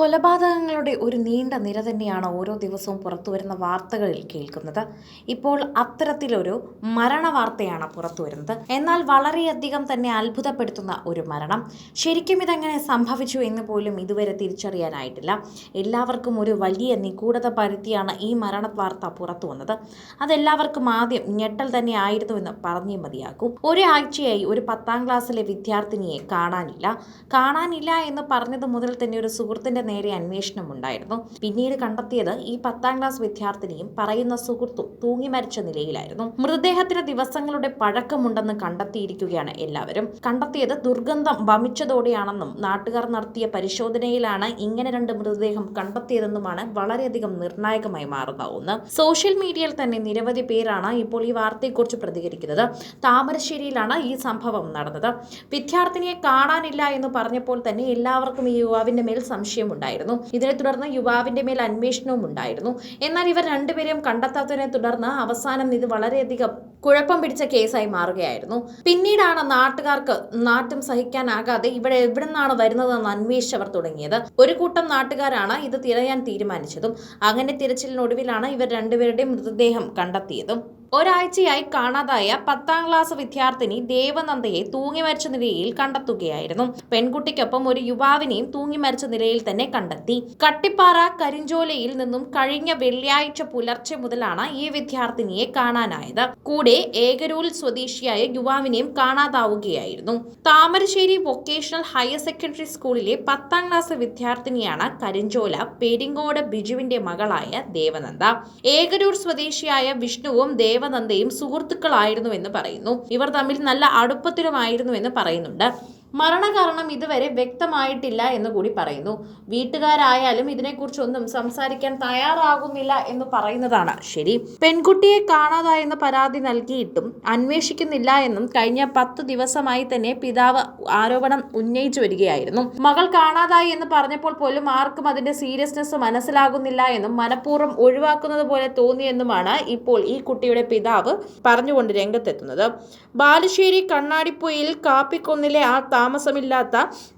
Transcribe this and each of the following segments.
കൊലപാതകങ്ങളുടെ ഒരു നീണ്ട നിര തന്നെയാണ് ഓരോ ദിവസവും പുറത്തു വരുന്ന വാർത്തകളിൽ കേൾക്കുന്നത്. ഇപ്പോൾ അത്തരത്തിലൊരു മരണ വാർത്തയാണ് പുറത്തു വരുന്നത്. എന്നാൽ വളരെയധികം തന്നെ അത്ഭുതപ്പെടുത്തുന്ന ഒരു മരണം. ശരിക്കും ഇതെങ്ങനെ സംഭവിച്ചു എന്ന് പോലും ഇതുവരെ തിരിച്ചറിയാനായിട്ടില്ല. എല്ലാവർക്കും ഒരു വലിയ നിഗൂഢത പരത്തിയാണ് ഈ മരണ വാർത്ത പുറത്തു വന്നത്. അതെല്ലാവർക്കും ആദ്യം ഞെട്ടൽ തന്നെ ആയിരുന്നു എന്ന് പറഞ്ഞേ മതിയാകും. ഒരാഴ്ചയായി ഒരു പത്താം ക്ലാസ്സിലെ വിദ്യാർത്ഥിനിയെ കാണാനില്ല. കാണാനില്ല എന്ന് പറഞ്ഞത് മുതൽ തന്നെ ഒരു സുഹൃത്തിന്റെ നേരെ അന്വേഷണം ഉണ്ടായിരുന്നു. പിന്നീട് കണ്ടെത്തിയത് ഈ പത്താം ക്ലാസ് വിദ്യാർത്ഥിനിയും പറയുന്ന സുഹൃത്തും തൂങ്ങി മരിച്ച നിലയിലായിരുന്നു. മൃതദേഹത്തിന് ദിവസങ്ങളുടെ പഴക്കമുണ്ടെന്ന് കണ്ടെത്തിയിരിക്കുകയാണ് എല്ലാവരും. കണ്ടെത്തിയത് ദുർഗന്ധം വമിച്ചതോടെയാണെന്നും നാട്ടുകാർ നടത്തിയ പരിശോധനയിലാണ് ഇങ്ങനെ രണ്ട് മൃതദേഹം കണ്ടെത്തിയതെന്നുമാണ് വളരെയധികം നിർണായകമായി മാറുന്ന ഒന്ന് സോഷ്യൽ മീഡിയയിൽ തന്നെ നിരവധി പേരാണ് ഇപ്പോൾ ഈ വാർത്തയെക്കുറിച്ച് പ്രതികരിക്കുന്നത്. താമരശ്ശേരിയിലാണ് ഈ സംഭവം നടന്നത്. വിദ്യാർത്ഥിനിയെ കാണാനില്ല എന്ന് പറഞ്ഞപ്പോൾ തന്നെ എല്ലാവർക്കും ഈ യുവാവിന്റെ മേൽ സംശയമുണ്ടായിരുന്നു ഇതിനെ തുടർന്ന് യുവാവിന്റെ മേൽ അന്വേഷണവും ഉണ്ടായിരുന്നു. എന്നാൽ ഇവർ രണ്ടുപേരെയും കണ്ടെത്താത്തതിനെ തുടർന്ന് അവസാനം ഇത് വളരെയധികം കുഴപ്പം പിടിച്ച കേസായി മാറുകയായിരുന്നു. പിന്നീടാണ് നാട്ടുകാർക്ക് നാട്ടും സഹിക്കാനാകാതെ ഇവിടെ എവിടെ നിന്നാണ് വരുന്നതെന്ന് അന്വേഷിച്ചവർ തുടങ്ങിയത്. ഒരു കൂട്ടം നാട്ടുകാരാണ് ഇത് തിരയാൻ തീരുമാനിച്ചതും അങ്ങനെ തിരച്ചിലിനൊടുവിലാണ് ഇവർ രണ്ടുപേരുടെയും മൃതദേഹം കണ്ടെത്തിയതും. ഒരാഴ്ചയായി കാണാതായ പത്താം ക്ലാസ് വിദ്യാർത്ഥിനി ദേവനന്ദയെ തൂങ്ങി മരിച്ച നിലയിൽ കണ്ടെത്തുകയായിരുന്നു. പെൺകുട്ടിക്കൊപ്പം ഒരു യുവാവിനെയും തൂങ്ങി മരിച്ച നിലയിൽ തന്നെ കണ്ടെത്തി. കട്ടിപ്പാറ കരിഞ്ചോലയിൽ നിന്നും കഴിഞ്ഞ വെള്ളിയാഴ്ച പുലർച്ചെ മുതലാണ് ഈ വിദ്യാർത്ഥിനിയെ കാണാനായത്. കൂടെ ഏകരൂൽ സ്വദേശിയായ യുവാവിനെയും കാണാതാവുകയായിരുന്നു. താമരശ്ശേരി വൊക്കേഷണൽ ഹയർ സെക്കൻഡറി സ്കൂളിലെ പത്താം ക്ലാസ് വിദ്യാർത്ഥിനിയാണ് കരിഞ്ചോല പെരിങ്ങോട് ബിജുവിന്റെ മകളായ ദേവനന്ദ. ഏകരൂർ സ്വദേശിയായ വിഷ്ണുവും ദേവനന്ദയും സുഹൃത്തുക്കളായിരുന്നുവെന്ന് പറയുന്നു. ഇവർ തമ്മിൽ നല്ല അടുപ്പത്തിലുമായിരുന്നുവെന്ന് പറയുന്നുണ്ട്. മരണകാരണം ഇതുവരെ വ്യക്തമായിട്ടില്ല എന്ന് കൂടി പറയുന്നു. വീട്ടുകാരായാലും ഇതിനെക്കുറിച്ചൊന്നും സംസാരിക്കാൻ തയ്യാറാകുന്നില്ല എന്ന് പറയുന്നതാണ് ശരി. പെൺകുട്ടിയെ കാണാതായെന്ന് പരാതി നൽകിയിട്ടും അന്വേഷിക്കുന്നില്ല എന്നും കഴിഞ്ഞ പത്ത് ദിവസമായി തന്നെ പിതാവ് ആരോപണം ഉന്നയിച്ചു വരികയായിരുന്നു. മകൾ കാണാതായി എന്ന് പറഞ്ഞപ്പോൾ പോലും ആർക്കും അതിന്റെ സീരിയസ്നെസ് മനസ്സിലാകുന്നില്ല എന്നും മനഃപൂർവം ഒഴിവാക്കുന്നത് പോലെ തോന്നിയെന്നുമാണ് ഇപ്പോൾ ഈ കുട്ടിയുടെ പിതാവ് പറഞ്ഞുകൊണ്ട് രംഗത്തെത്തുന്നത്. ബാലുശ്ശേരി കണ്ണാടിപ്പൊയിൽ കാപ്പിക്കൊന്നിലെ ആ താമസമില്ലാത്ത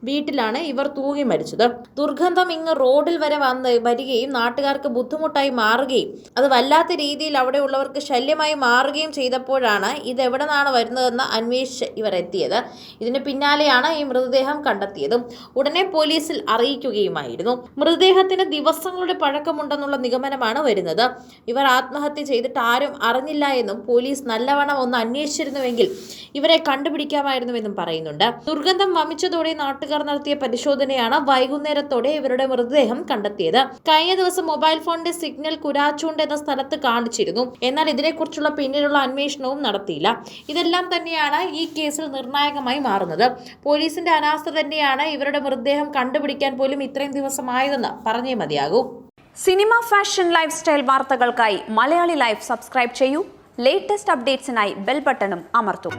വീട്ടിലാണ് ഇവർ തൂങ്ങി മരിച്ചത്. ദുർഗന്ധം ഇങ്ങ് റോഡിൽ വരെ വന്ന് വരികയും നാട്ടുകാർക്ക് ബുദ്ധിമുട്ടായി മാറുകയും അത് വല്ലാത്ത രീതിയിൽ അവിടെ ഉള്ളവർക്ക് ശല്യമായി മാറുകയും ചെയ്തപ്പോഴാണ് ഇത് എവിടെ നിന്നാണ് വരുന്നതെന്ന് അന്വേഷിച്ച് ഇവർ എത്തിയത്. ഇതിന് പിന്നാലെയാണ് ഈ മൃതദേഹം കണ്ടെത്തിയതും. ഉടനെ പോലീസിൽ അറിയിക്കുകയുമായിരുന്നു. മൃതദേഹത്തിന് ദിവസങ്ങളുടെ പഴക്കമുണ്ടെന്നുള്ള നിഗമനമാണ് വരുന്നത്. ഇവർ ആത്മഹത്യ ചെയ്തിട്ട് ആരും അറിഞ്ഞില്ല എന്നും പോലീസ് നല്ലവണ്ണം ഒന്ന് അന്വേഷിച്ചിരുന്നുവെങ്കിൽ ഇവരെ കണ്ടുപിടിക്കാമായിരുന്നുവെന്നും പറയുന്നുണ്ട്. ദുർഗന്ധം വമിച്ചതോടെ നാട്ടുകാർ നടത്തിയ പരിശോധനയാണ് വൈകുന്നേരത്തോടെ ഇവരുടെ മൃതദേഹം കണ്ടെത്തിയത്. കഴിഞ്ഞ ദിവസം മൊബൈൽ ഫോണിന്റെ സിഗ്നൽ കുരാച്ചൂണ്ട് എന്ന സ്ഥലത്ത് കാണിച്ചിരുന്നു. എന്നാൽ ഇതിനെക്കുറിച്ചുള്ള പിന്നീടുള്ള അന്വേഷണവും നടത്തിയില്ല. ഇതെല്ലാം തന്നെയാണ് ഈ കേസിൽ നിർണായകമായി മാറുന്നത്. പോലീസിന്റെ അനാസ്ഥ തന്നെയാണ് ഇവരുടെ മൃതദേഹം കണ്ടുപിടിക്കാൻ പോലും ഇത്രയും ദിവസമായതെന്ന് പറഞ്ഞേ മതിയാകൂ. സിനിമ ഫാഷൻ ലൈഫ് സ്റ്റൈൽ വാർത്തകൾക്കായി മലയാളി ലൈഫ് സബ്സ്ക്രൈബ് ചെയ്യൂ. ലേറ്റസ്റ്റ് അപ്ഡേറ്റ്സിനായി ബെൽ ബട്ടണും അമർത്തൂ.